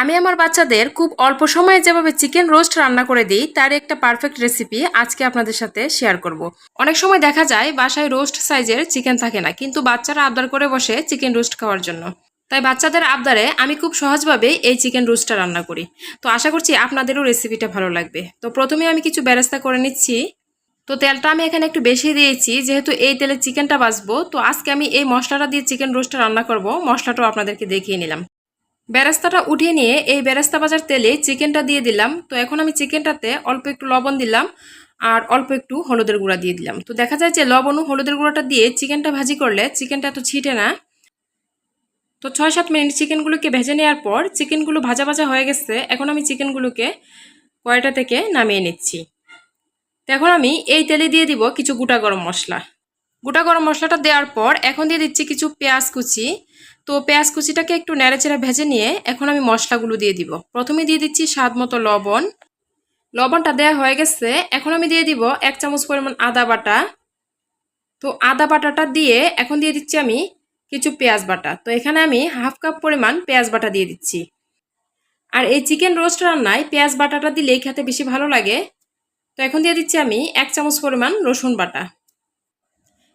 আমি আমার বাচ্চাদের খুব অল্প সময়ে যেভাবে চিকেন রোস্ট রান্না করে দিই, তার একটা পারফেক্ট রেসিপি আজকে আপনাদের সাথে শেয়ার করব। অনেক সময় দেখা যায় বাসায় রোস্ট সাইজের চিকেন থাকে না, কিন্তু বাচ্চারা আবদার করে বসে চিকেন রোস্ট খাওয়ার জন্য। তাই বাচ্চাদের আবদারে আমি খুব সহজভাবে এই চিকেন রোস্টটা রান্না করি। তো আশা করছি আপনাদেরও রেসিপিটা ভালো লাগবে। তো প্রথমে আমি কিছু বেরেস্তা করে নিচ্ছি। তো তেলটা আমি এখানে একটু বেশি দিয়েছি, যেহেতু এই তেলে চিকেনটা বাঁচবো তো আজকে আমি এই মশলাটা দিয়ে চিকেন রোস্টটা রান্না করব। মশলাটাও আপনাদেরকে দেখিয়ে নিলাম। বেরেস্তাটা উঠিয়ে নিয়ে এই বেরেস্তা ভাজার তেলে চিকেনটা দিয়ে দিলাম। তো এখন আমি চিকেনটাতে অল্প একটু লবণ দিলাম আর অল্প একটু হলুদের গুঁড়া দিয়ে দিলাম। তো দেখা যায় যে লবণ ও হলুদের গুঁড়াটা দিয়ে চিকেনটা ভাজি করলে চিকেনটা এত ছিটে না। তো ছয় সাত মিনিট চিকেনগুলোকে ভেজে নেওয়ার পর চিকেনগুলো ভাজা ভাজা হয়ে গেছে। এখন আমি চিকেনগুলোকে কয়টা থেকে নামিয়ে নিচ্ছি। তো এখন আমি এই তেলে দিয়ে দিব কিছু গোটা গরম মশলা। গোটা গরম মশলাটা দেওয়ার পর এখন দিয়ে দিচ্ছি কিছু পেঁয়াজ কুচি। তো পেঁয়াজ কুচিটাকে একটু নেড়েচেড়ে ভেজে নিয়ে এখন আমি মশলাগুলো দিয়ে দিব। প্রথমে দিয়ে দিচ্ছি স্বাদ মতো লবণ। লবণটা দেওয়া হয়ে গেছে। এখন আমি দিয়ে দিব এক চামচ পরিমাণ আদা বাটা। তো আদা বাটাটা দিয়ে এখন দিয়ে দিচ্ছি আমি কিছু পেঁয়াজ বাটা। তো এখানে আমি হাফ কাপ পরিমাণ পেঁয়াজ বাটা দিয়ে দিচ্ছি। আর এই চিকেন রোস্ট রান্নায় পেঁয়াজ বাটাটা দিলেই খেতে বেশি ভালো লাগে। তো এখন দিয়ে দিচ্ছি আমি এক চামচ পরিমাণ রসুন বাটা।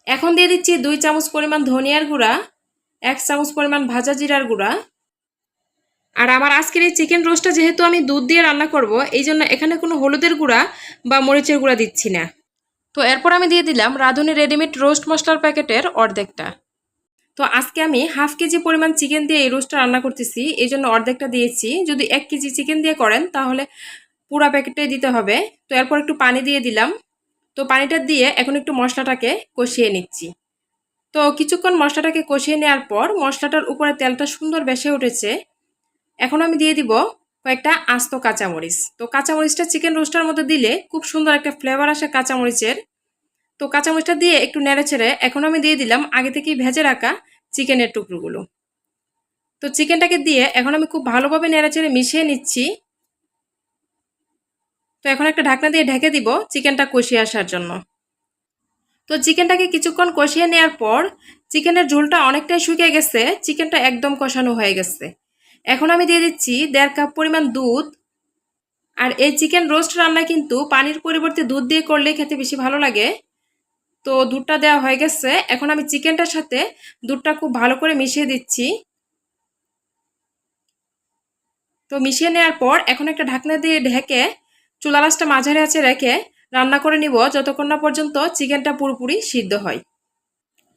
এখন দিয়ে দিচ্ছি দুই চামচ পরিমাণ ধনিয়ার গুঁড়া। এক চামচ পরিমাণ ভাজা জিরার গুঁড়া। আর আমার আজকের এই চিকেন রোস্টটা যেহেতু আমি দুধ দিয়ে রান্না করব, এই জন্য এখানে কোনো হলুদের গুঁড়া বা মরিচের গুঁড়া দিচ্ছি না। তো এরপর আমি দিয়ে দিলাম রাঁধুনি রেডিমেড রোস্ট মশলার প্যাকেটের অর্ধেকটা। তো আজকে আমি হাফ কেজি পরিমাণ চিকেন দিয়ে এই রোস্টটা রান্না করতেছি, এই জন্য অর্ধেকটা দিয়েছি। যদি এক কেজি চিকেন দিয়ে করেন, তাহলে পুরা প্যাকেটটাই দিতে হবে। তো এরপর একটু পানি দিয়ে দিলাম। তো পানিটা দিয়ে এখন একটু মশলাটাকে কষিয়ে নিচ্ছি। তো কিছুক্ষণ মশলাটাকে কষিয়ে নেওয়ার পর মশলাটার উপরে তেলটা সুন্দর বেসে উঠেছে। এখন আমি দিয়ে দিব কয়েকটা আস্ত কাঁচামরিচ। তো কাঁচামরিচটা চিকেন রোস্টার মধ্যে দিলে খুব সুন্দর একটা ফ্লেভার আসে কাঁচামরিচের। তো কাঁচামরিচটা দিয়ে একটু নেড়ে ছেড়ে এখন আমি দিয়ে দিলাম আগে থেকেই ভেজে রাখা চিকেনের টুকরোগুলো। তো চিকেনটাকে দিয়ে এখন আমি খুব ভালোভাবে নেড়ে ছেড়ে মিশিয়ে নিচ্ছি। তো এখন একটা ঢাকনা দিয়ে ঢেকে দিব চিকেনটা কষিয়ে আসার জন্য। তো চিকেনটাকে কিছুক্ষণ কষিয়ে নেওয়ার পর চিকেনের ঝোলটা অনেকটাই শুকিয়ে গেছে, চিকেনটা একদম কষানো হয়ে গেছে। এখন আমি দিয়ে দিচ্ছি দেড় কাপ পরিমাণ দুধ। আর এই চিকেন রোস্ট রান্না কিন্তু পানির পরিবর্তে দুধ দিয়ে করলে খেতে বেশি ভালো লাগে। তো দুধটা দেওয়া হয়ে গেছে। এখন আমি চিকেনটার সাথে দুধটা খুব ভালো করে মিশিয়ে দিচ্ছি। তো মিশিয়ে নেওয়ার পর এখন একটা ঢাকনা দিয়ে ঢেকে চুলা রাসটা মাঝারি আছে রেখে রান্না করে নিব যতক্ষণ না পর্যন্ত চিকেনটা পুরোপুরি সিদ্ধ হয়।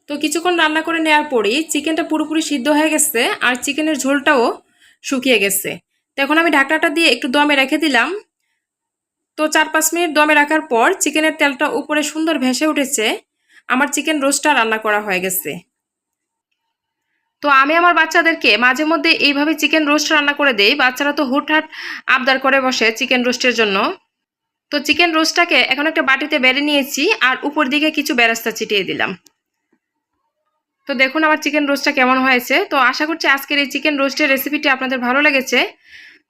তো কিছুক্ষণ রান্না করে নেওয়ার পরেই চিকেনটা পুরোপুরি সিদ্ধ হয়ে গেছে আর চিকেনের ঝোলটাও শুকিয়ে গেছে। তো এখন আমি ঢাকনাটা দিয়ে একটু দমে রেখে দিলাম। তো চার পাঁচ মিনিট দমে রাখার পর চিকেনের তেলটা উপরে সুন্দর ভেসে উঠেছে। আমার চিকেন রোস্টটা রান্না করা হয়ে গেছে। তো আমি আমার বাচ্চাদেরকে মাঝে মধ্যে এইভাবে চিকেন রোস্ট রান্না করে দেই। বাচ্চারা তো হুটহাট আবদার করে বসে চিকেন রোস্টের জন্য। তো চিকেন রোস্টটাকে এখন একটা বাটিতে বেড়ে নিয়েছি আর উপর দিকে কিছু বেরাস্তা ছিটিয়ে দিলাম। তো দেখুন আমার চিকেন রোস্টটা কেমন হয়েছে। তো আশা করছি আজকের এই চিকেন রোস্টের রেসিপিটি আপনাদের ভালো লেগেছে।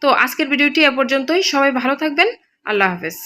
তো আজকের ভিডিওটি এ পর্যন্তই। সবাই ভালো থাকবেন। আল্লাহ হাফেজ।